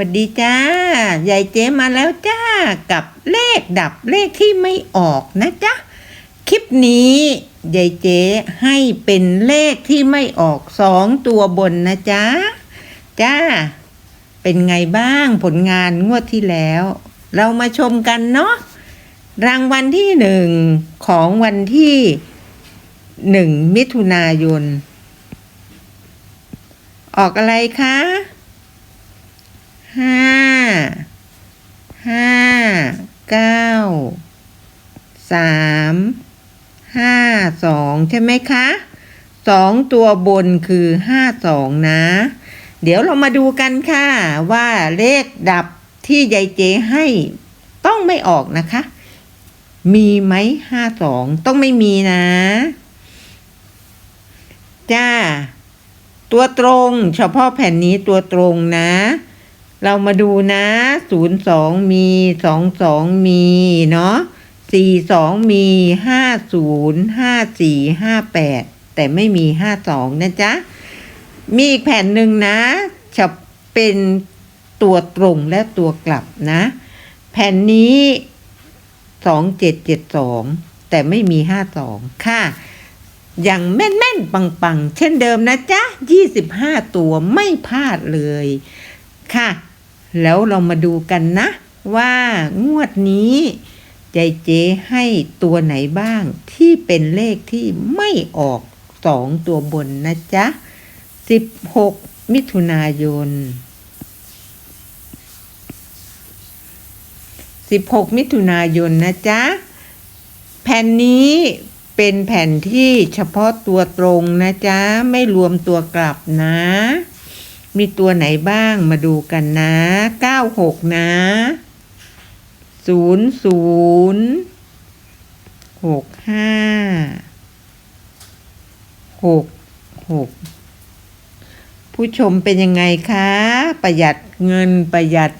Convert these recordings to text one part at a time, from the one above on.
วัสดีจ้า ยายเจ๊มาแล้วจ้า กับเลขดับเลขที่ไม่ออกนะจ๊ะ คลิปนี้ยายเจ๊ให้เป็นเลขที่ไม่ออกสองตัวบนนะจ๊ะ จ้า เป็นไงบ้างผลงานงวดที่แล้ว เรามาชมกันเนาะ รางวัลที่หนึ่งของวันที่หนึ่งมิถุนายน ออกอะไรคะ ห้าห้าเก้าสามห้าสองใช่ไหมคะสองตัวบนคือห้าสองนะ เดี๋ยวเรามาดูกันค่ะ ว่าเลขดับที่ยายเจให้ต้องไม่ออกนะคะ มีไหมห้าสองต้องไม่มีนะ จ้า ตัวตรงเฉพาะแผ่นนี้ตัวตรงนะ เรามาดูนะศูนย์สองมีสองสองมี เนาะสี่สองมีห้าศูนย์ห้าสี่ห้าแต่ไม่มีห้าสองนะจ๊ะ มีอีกแผ่นหนึ่งนะ จะเป็นตัวตรงและตัวกลับนะ แผ่นนี้สองเจ็ดเจ็ดสองแต่ไม่มีห้าสองค่ะ อย่างแม่นแม่นๆปังปัง ๆ เช่นเดิมนะจ๊ะยี่สิบห้าตัวไม่พลาดเลยค่ะ แล้วเรามาดูกันนะ ว่างวดนี้ยายเจ๊ให้ตัวไหนบ้างที่เป็นเลขที่ไม่ออกสองตัวบนนะจ๊ะสิบหกมิถุนายนสิบหกมิถุนายนนะจ๊ะ แผ่นนี้เป็นแผ่นที่เฉพาะตัวตรงนะจ๊ะ ไม่รวมตัวกลับนะ มีตัวไหนบ้างมาดูกันนะเก้าหกนะศูนย์ศูนย์หกห้าหกหกผู้ชมเป็นยังไงคะ ประหยัดเงินประหยัด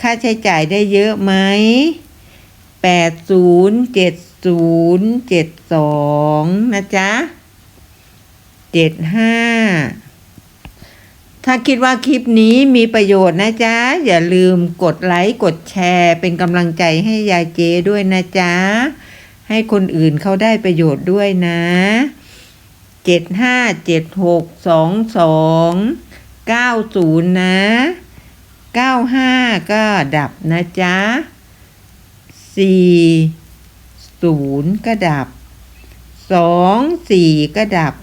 ค่าใช้จ่ายได้เยอะไหมแปดศูนย์เจ็ดศูนะจ๊ะเจ็ดห้า ถ้าคิดว่าคลิปนี้มีประโยชน์นะจ๊ะ อย่าลืมกดไลค์กดแชร์ เป็นกำลังใจให้ยายเจด้วยนะจ๊ะ ให้คนอื่นเขาได้ประโยชน์ด้วยนะเจ็ดห้าเจ็ดหกสองสองเก้าศูนย์นะเก้าห้าก็ดับนะจ๊ะสี่ศูนย์ก็ดับสองสี่ก็ดับ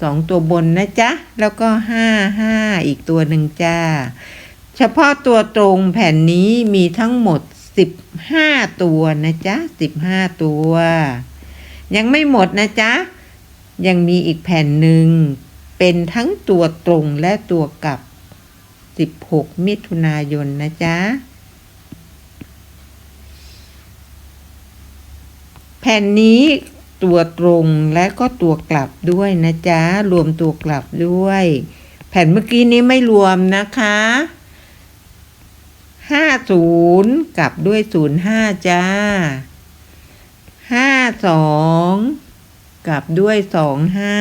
สองตัวบนนะจ๊ะ แล้วก็ห้าห้าอีกตัวหนึ่งจ้า เฉพาะตัวตรงแผ่นนี้มีทั้งหมดสิบห้าตัวนะจ๊ะสิบห้าตัว ยังไม่หมดนะจ๊ะ ยังมีอีกแผ่นหนึ่งเป็นทั้งตัวตรงและตัวกลับสิบหกมิถุนายนนะจ๊ะ แผ่นนี้ ตัวตรงและก็ตัวกลับด้วยนะจ๊ะ รวมตัวกลับด้วย แผ่นเมื่อกี้นี้ไม่รวมนะคะห้าศูนย์กลับด้วยศูนย์ห้าจ้าห้าสองกลับด้วยสองห้า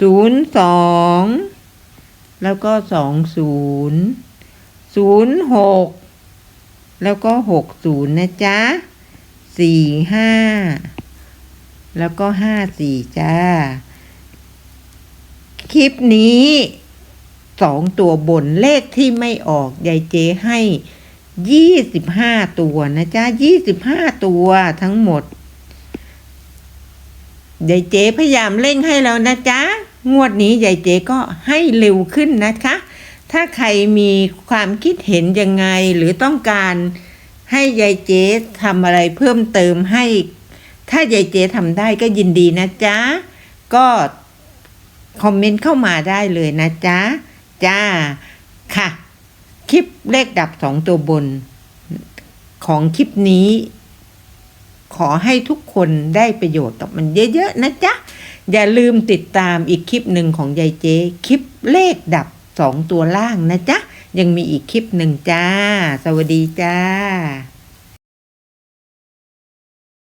ศูนย์สองแล้วก็สองศูนย์ศูนย์หกแล้วก็หกศูนย์นะจ๊ะ สี่ห้าแล้วก็ห้าสี่จ้า คลิปนี้สองตัวบนเลขที่ไม่ออกยายเจให้ยี่สิบห้าตัวนะจ๊ะยี่สิบห้าตัวทั้งหมดยายเจพยายามเร่งให้แล้วนะจ๊ะ งวดนี้ยายเจก็ให้เร็วขึ้นนะคะ ถ้าใครมีความคิดเห็นยังไงหรือต้องการ ให้ยายเจ๊ทำอะไรเพิ่มเติมให้ ถ้ายายเจ๊ทำได้ก็ยินดีนะจ๊ะ ก็คอมเมนต์เข้ามาได้เลยนะจ๊ะ จ้า ค่ะ คลิปเลขดับสองตัวบน ของคลิปนี้ ขอให้ทุกคนได้ประโยชน์กับมันเยอะ ๆ นะจ๊ะ อย่าลืมติดตามอีกคลิปหนึ่งของยายเจ๊ คลิปเลขดับสองตัวล่างนะจ๊ะ ยังมีอีกคลิปหนึ่งจ้า สวัสดีจ้า